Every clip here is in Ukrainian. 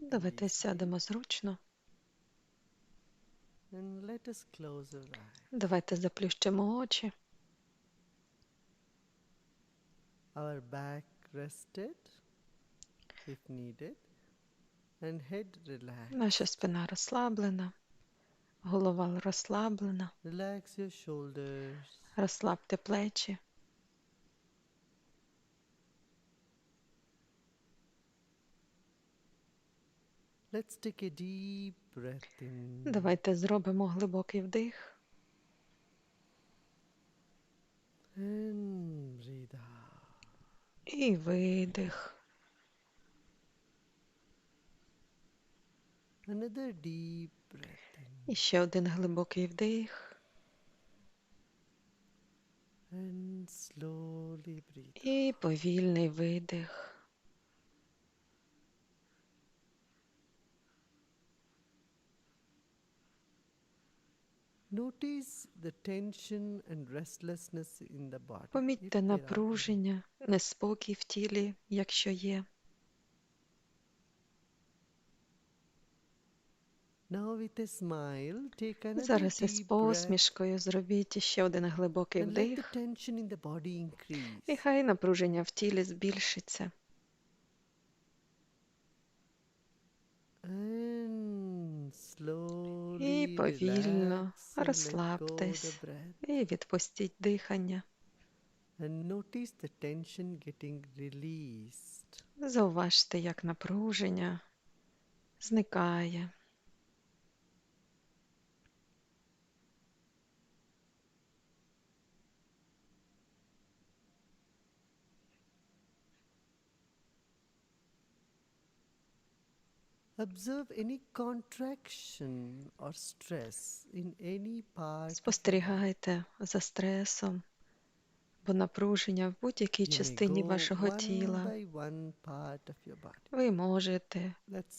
Давайте сядемо зручно. Давайте заплющимо очі. Our back rested if needed, and head relaxed. Наша спина розслаблена, голова розслаблена. Relax your shoulders. Розслабте плечі. Let's take a deep breath in Давайте зробимо глибокий вдих and breathe out. і видих. Another deep breath in І ще один глибокий вдих and slowly breathe. і повільний видих. Notice the tension and restlessness in the body. if Помітьте напруження, неспокій в тілі, якщо є. Зараз із посмішкою зробіть ще один глибокий вдих, і хай напруження в тілі збільшиться. And slowly І повільно розслабтесь. І відпустіть дихання. Зауважте, як напруження зникає. Observe any contraction or stress in any part. of your body. Спостерігайте за стресом або напруження в будь-якій частині вашого тіла. Ви можете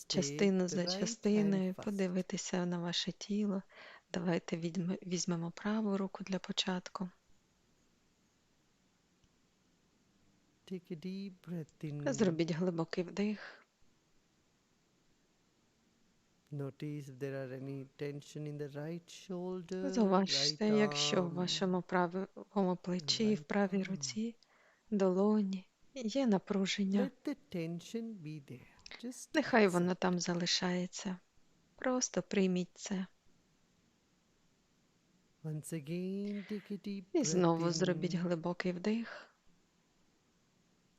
частину за частиною подивитися на ваше тіло. Давайте візьмемо праву руку для початку. Зробіть глибокий вдих. Notice if there are any tension in the right shoulder, Зауважте, якщо в вашому правому плечі, в правій руці, долоні є напруження. Нехай воно там залишається. Просто прийміть це. І знову зробіть глибокий вдих.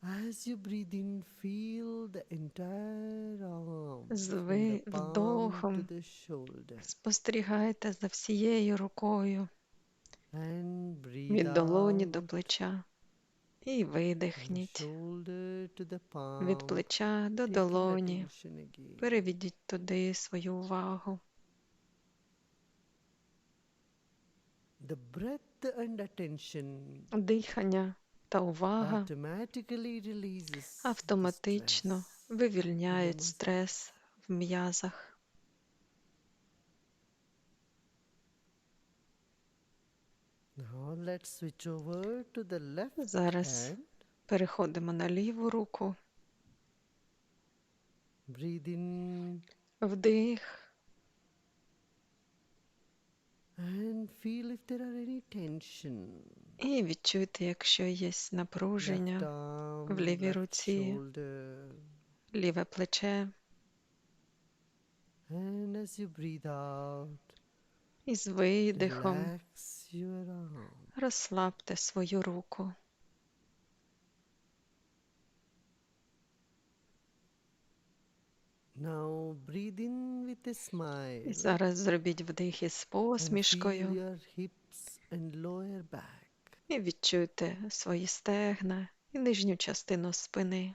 As you breathe in, feel the entire arm З from ви- the palm to вдохом the shoulder Спостерігайте за всією рукою and breathe від долоні out до плеча. І from видихніть shoulder to the palm. від плеча до Take your долоні. attention again. Переведіть туди свою увагу. The breath and attention Дихання та увага автоматично вивільняють стрес в м'язах. Зараз переходимо на ліву руку. Вдих. And feel if there are any tension. І відчуйте, якщо є напруження, arm, в лівій руці. shoulder. ліве плече. And as you breathe out, І з видихом розслабте свою руку. Now breathe in with a smile. Зараз зробіть вдих із and feel посмішкою. your hips and lower back. І відчуйте свої стегна і нижню частину спини.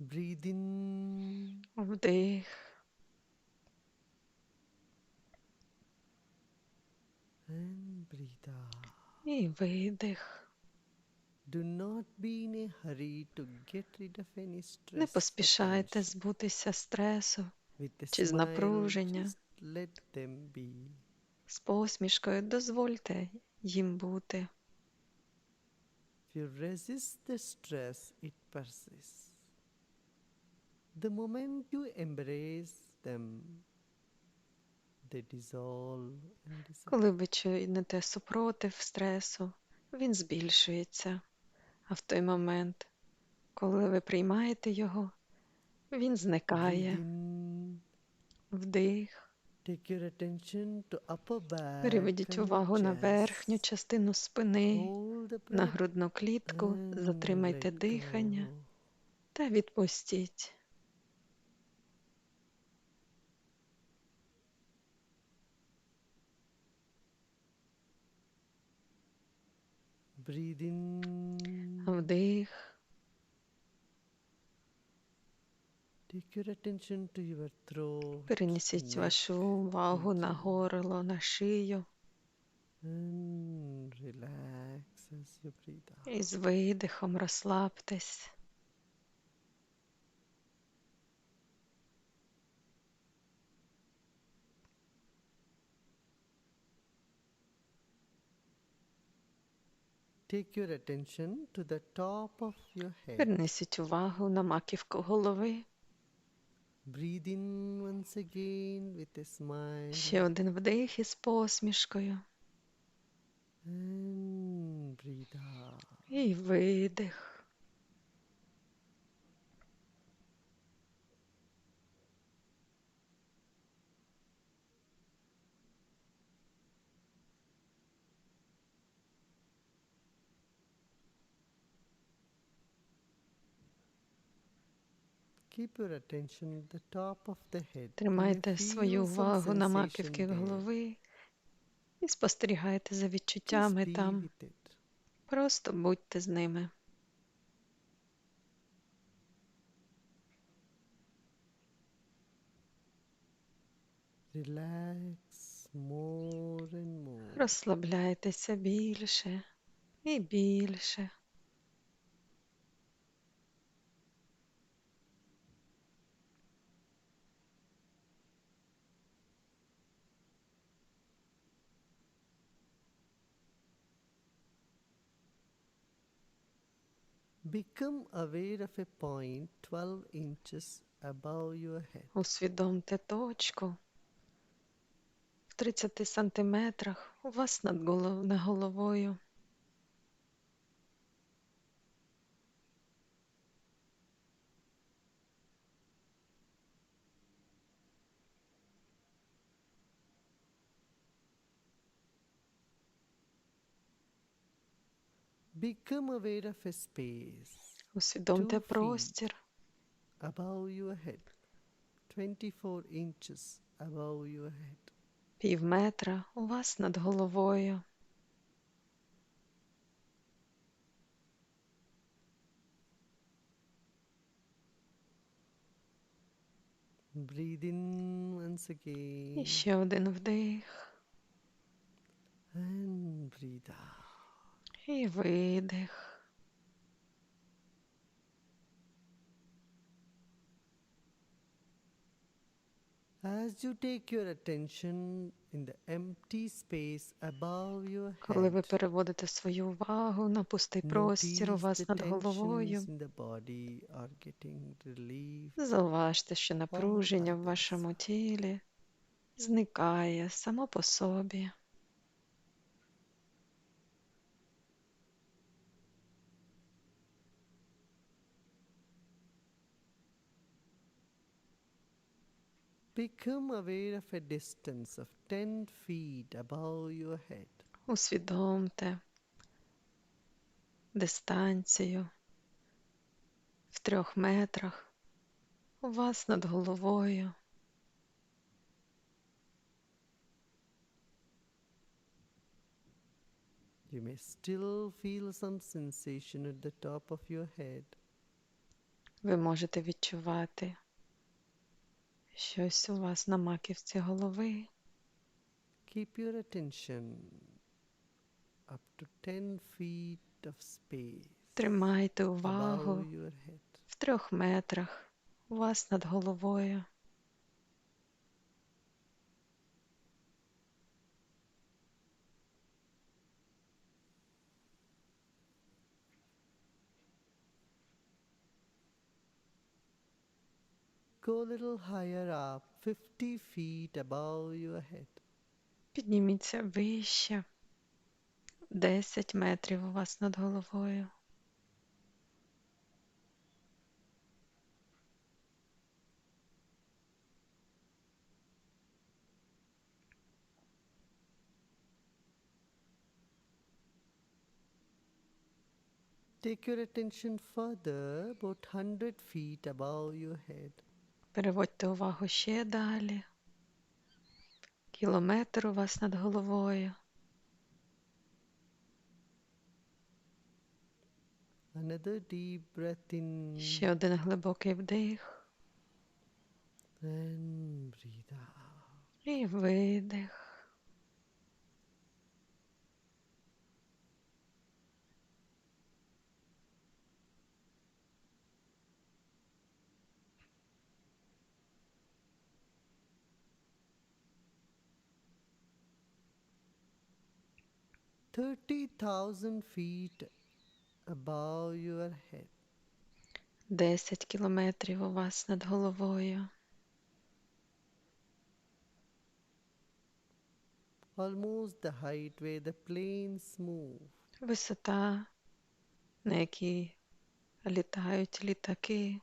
Breathe in Вдих. and breathe out. І видих. Не поспішайте збутися стресу чи з напруження. з посмішкою. Дозвольте їм бути. If you resist the stress, it persists. The moment you embrace them, they dissolve and disappear. Коли ви чините супротив стресу, він збільшується. А в той момент, коли ви приймаєте його, він зникає. Вдих. Переведіть увагу на верхню частину спини, на грудну клітку, затримайте дихання та відпустіть. Breathe in. Вдих. Перенесіть вашу увагу на горло, на шию. І з видихом розслабтесь. Take your attention to the top of your head. Перенесіть увагу на маківку голови. Ще один вдих із посмішкою. І видих. Keep your attention at the top of the head. You may Тримайте свою увагу на маківки голови і спостерігайте за відчуттями там. Просто будьте з ними. Розслабляйтеся більше і більше. Become aware of a point 12 inches above your head. Усвідомте точку в 30 сантиметрах у вас над голов... над головою. Become aware of a space Усвідомте Two feet. простір above your head, 24 inches above your head. пів метра у вас над головою. Breathe in once again І ще один вдих and breathe out. І видих. As you take your attention in the empty space above your Коли ви переводите свою увагу на пустий простір у вас над головою, зауважте, що напруження в вашому тілі зникає само по собі. Become aware of a distance of 10 feet above your head. Усвідомте дистанцію в трьох метрах у вас над головою. You may still feel some sensation at the top of your head. Ви можете відчувати щось у вас на маківці голови. Keep your attention up to 10 feet of space Тримайте увагу в трьох метрах у вас над головою. go a little higher up, 50 feet above your head. Підніміться вище. 10 метрів у вас над головою. Take your attention further, about 100 feet above your head. Переводьте увагу ще далі. Кілометр у вас над головою. Another deep breath in Ще один глибокий вдих and breathe out. і видих. Thirty thousand feet above your head. 10 кілометрів у вас над головою. Almost the height where the planes move. Висота, на якій літають літаки.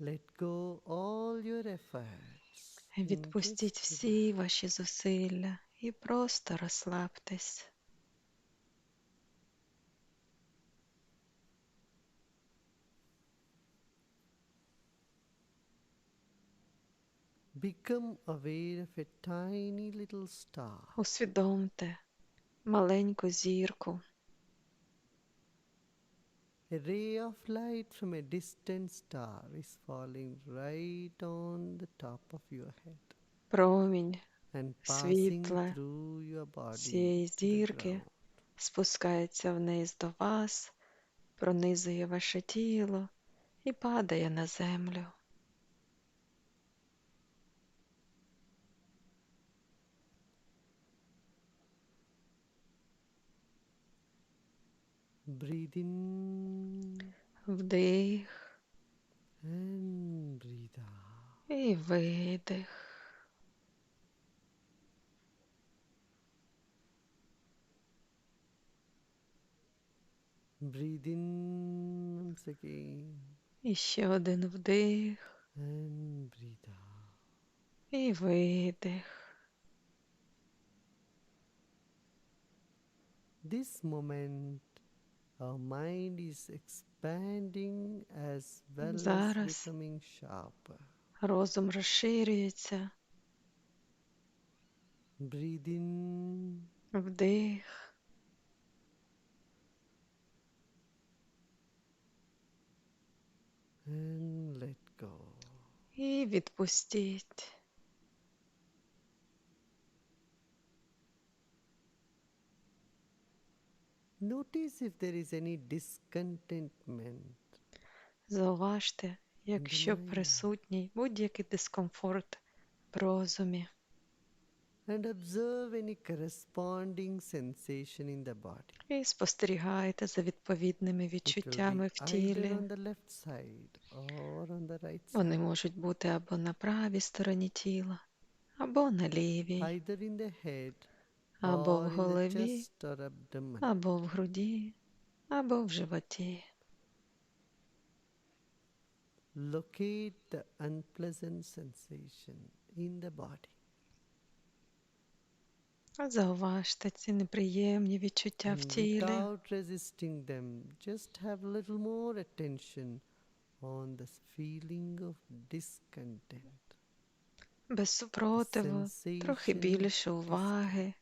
Let go all your efforts. Відпустіть всі ваші зусилля і просто розслабтесь. Become aware of a tiny little star. Усвідомте маленьку зірку, A ray of light from a distant star is falling right on the top of your head промінь through цієї зірки спускається вниз до вас, пронизує ваше тіло і падає на землю. Вдих і видих. Breathe in once again І ще один вдих and breathe out. і видих. This moment, our mind is expanding as well as Зараз becoming sharper. Розум розширюється, Breathe in вдих and let go. і відпустіть. Notice if there is any discontentment Зауважте, якщо присутній будь-який дискомфорт в розумі, and observe any corresponding sensation in the body. і спостерігайте за відповідними відчуттями в тілі. on the left side or on the right side, Вони можуть бути або на правій стороні тіла, або на лівій, either in the head або в голові, або в груді, або в животі. Locate the unpleasant sensation in the body. Зауважте ці неприємні відчуття в тілі. without resisting them, just have a little more attention on the feeling of discontent. Без супротиву, трохи більше уваги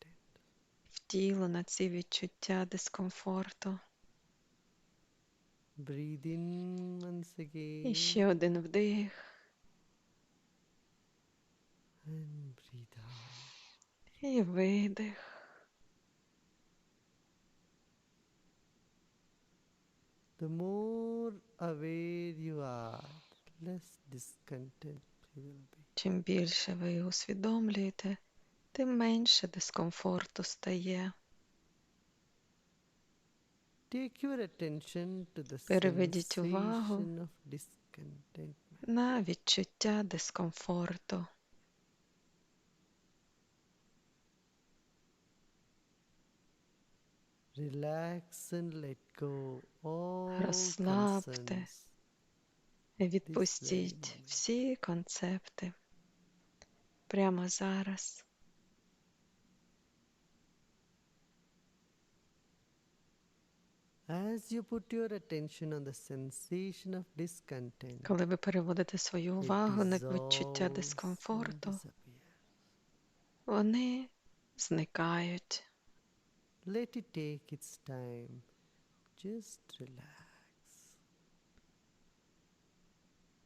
в тіло на ці відчуття дискомфорту. Breathe in once again І ще один вдих and. І видих. The more aware you are, less discontent you will be. Чим більше ви усвідомлюєте, тим менше дискомфорту стає. Take your attention to the Переведіть увагу на відчуття дискомфорту. Relax and let go all Розслабте. Відпустіть всі концепти прямо зараз. Коли ви переводите свою увагу на відчуття дискомфорту, вони зникають. Let it take its time. Just relax.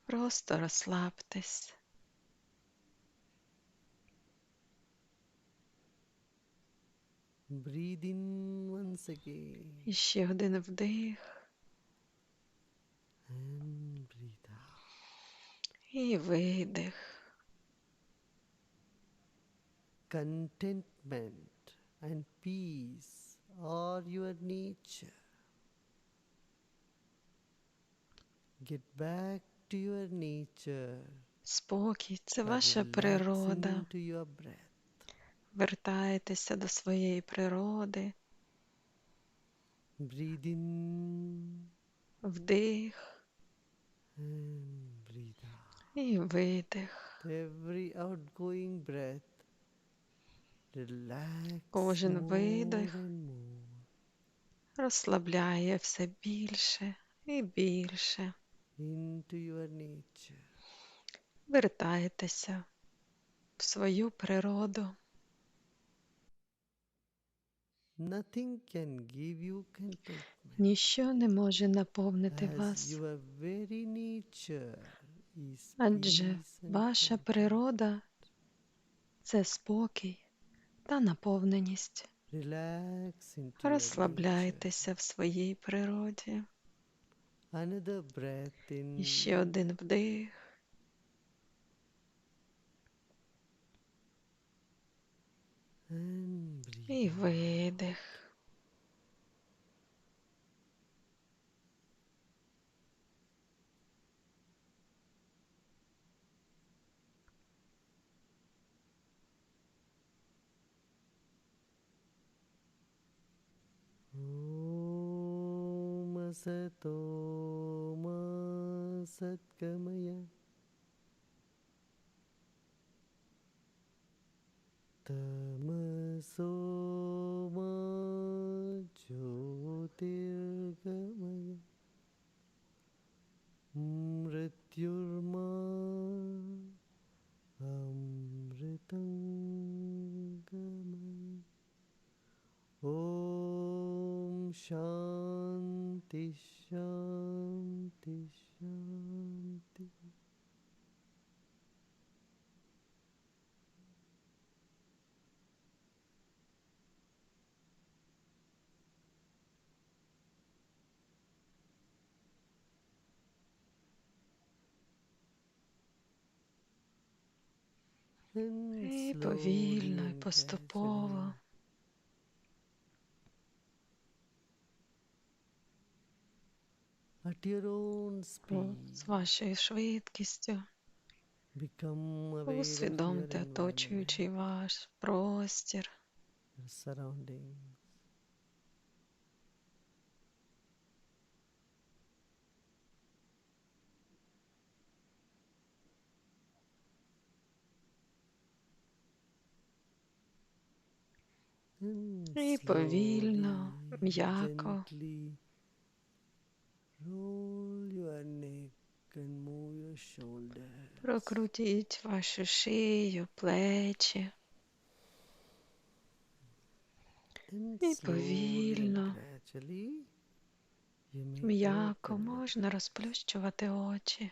Просто розслабтесь. Breathe in once again І ще один вдих and breathe out. і видих. Contentment and peace are your nature. Get back to your nature. Спокій це ваша природа. Вертайтеся до своєї природи. Breathe in Вдих and breathe out. і видих. Every outgoing breath, Кожен видих розслабляє все більше і більше. Вертайтеся в свою природу. Ніщо не може наповнити вас, адже ваша природа це спокій та наповненість. Розслабляйтеся в своїй природі. І ще один вдих і видих. Sato Ma Satkamaya Tamaso Ma Jyotirgamaya Mrityurma Amritangamaya Om Shanti Shanti, Shanti, Shanti. Повільно і поступово з вашою швидкістю усвідомте оточуючий ваш простір. І повільно, м'яко roll your neck and move your shoulders. прокрутіть вашу шию, плечі. І повільно, М'яко можна розплющувати очі.